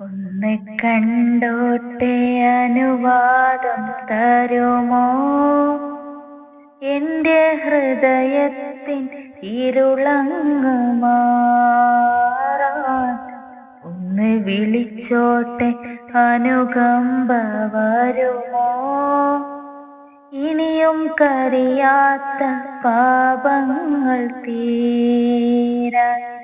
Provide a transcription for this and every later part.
ഒന്ന് കണ്ടോട്ടെ അനുവാദം തരുമോ? എന്റെ ഹൃദയത്തിൻ ഇരുളങ്ങ് ഒന്ന് വിളിച്ചോട്ടെ അനുകമ്പ വരുമോ? ഇനിയും കറിയാത്ത പാപങ്ങൾ തീരാൻ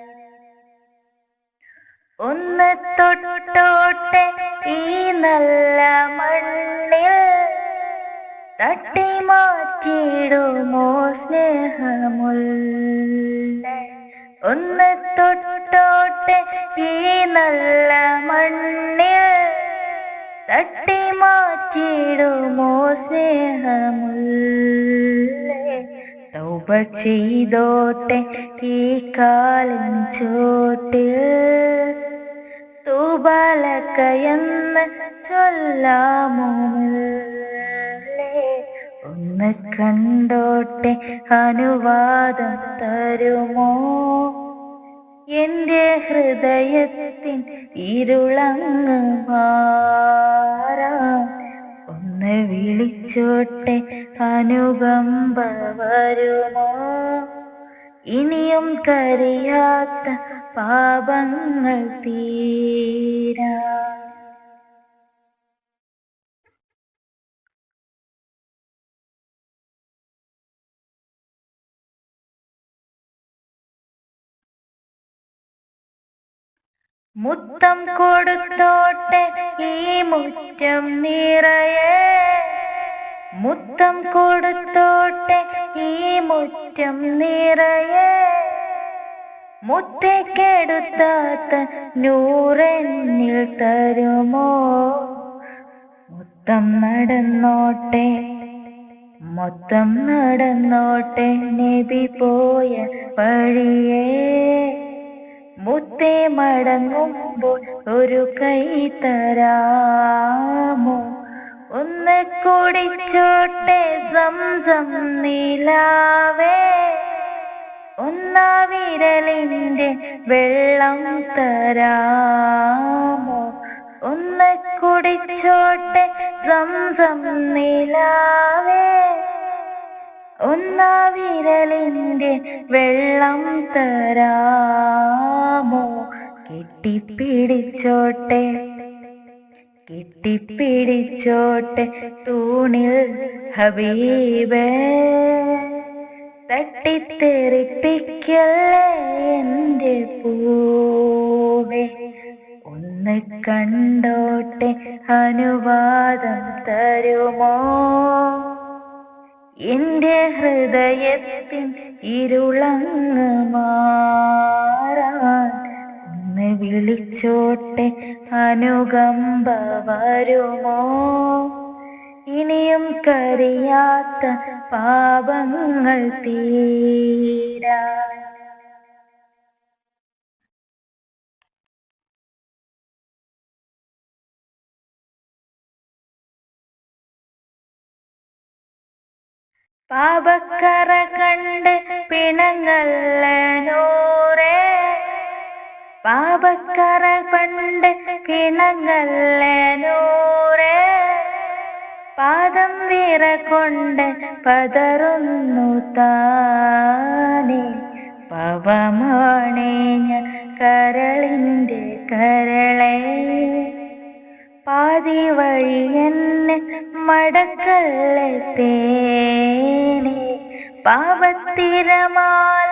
ഒന്ന് തൊട്ടോട്ടെ ഈ നല്ല മണ്ണിൽ തട്ടി മാറ്റിയിടുമോ സ്നേഹമുല്ല ഒന്ന് തൊട്ടോട്ടെ ഈ നല്ല മണ്ണിൽ തട്ടി മാറ്റിയിടുമോ സ്നേഹമുല്ല ചെയ്തോട്ടെ ഈ കാലം ചോട്ടിൽ. തൂബാലക്കയെന്ന് ചൊല്ലാമോ? ഒന്ന് കണ്ടോട്ടെ അനുവാദം തരുമോ? എന്റെ ഹൃദയത്തിൻ ഇരുളങ്ങ് മാറാൻ ഒന്ന് വിളിച്ചോട്ടെ അനുകമ്പ വരുമോ? ഇനിയും കരയാത്ത പാപങ്ങൾ തീരാ. മുത്തം കൊടുത്തോട്ടെ ഈ മുറ്റം നിറയെ. മുത്തം കൊടുത്തോട്ടെ ഈ മുറ്റം നിറയെ. മുത്തേക്കെടുത്താത്ത നൂറെന്നിൽ തരുമോ? മുത്തം നടന്നോട്ടെ മൊത്തം നടന്നോട്ടെ നബി പോയ വഴിയേ. മുത്തേ മടങ്ങുമ്പോൾ ഒരു കൈ തരാമോ? ഒന്ന് കുടിച്ചോട്ടെ സംസം നീലാവേ. ഒന്നാ വിരലിന്റെ വെള്ളം തരാമോ? ഒന്ന് കുടിച്ചോട്ടെ സംസം നീലാവേ. ഒന്നാ വിരലിന്റെ വെള്ളം തരാമോ കെട്ടിപ്പിടിച്ചോട്ടെ. കെട്ടിപ്പിടിച്ചോട്ടെ. തൂണിൽ ഹബീബേ. തട്ടിത്തെറിപ്പിക്കല്ലേ എന്റെ പൂവേ. ഒന്ന് കണ്ടോട്ടെ അനുവാദം തരുമോ? എന്റെ ഹൃദയത്തിൻ ഇരുളങ്ങ് മാറാൻ ഒന്ന് വിളിച്ചോട്ടെ അനുകമ്പ വരുമോ? ഇനിയും കരിയാത്ത പാപങ്ങൾ തീരാ പാപക്കറ കണ്ട് പിണങ്ങല്ല നൂറേ പാപക്കറ പണ്ട് പിണങ്ങല്ല നൂറേ പാദം വീറ കൊണ്ട് പതറുന്നു താനേ. പവമാണേ ഞാൻ കരളിന്റെ കരളേ. പാതി വഴി എന്നെ മടക്കല്ലേ പാപത്തിരമാല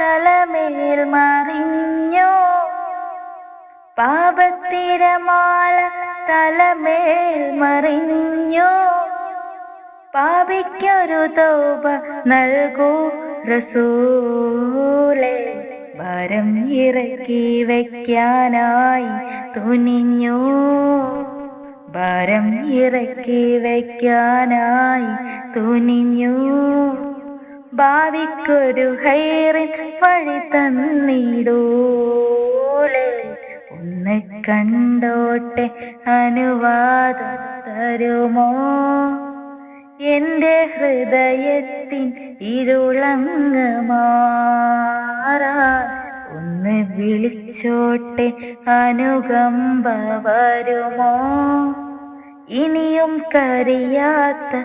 തലമേൽ മറിഞ്ഞോ? പാപത്തിരമാല തലമേൽ മറിഞ്ഞോ? പാപിക്കൊരു തോപ നൽകൂ റസൂലെ. ഭാരം ഇറക്കി വയ്ക്കാനായി തുനിഞ്ഞു. ഭാരം ഇറക്കി വയ്ക്കാനായി തുനിഞ്ഞു. ഭാവിക്കൊരു ഹൈറിൻ വഴി തന്നിടൂലേ ഒന്ന് കണ്ടോട്ടെ അനുവാദം തരുമോ? എന്റെ ഹൃദയത്തിൻ ഇരുളങ്ങ് മാറാ. ഒന്ന് വിളിച്ചോട്ടെ അനുകമ്പ വരുമോ? ഇനിയും കരിയാത്ത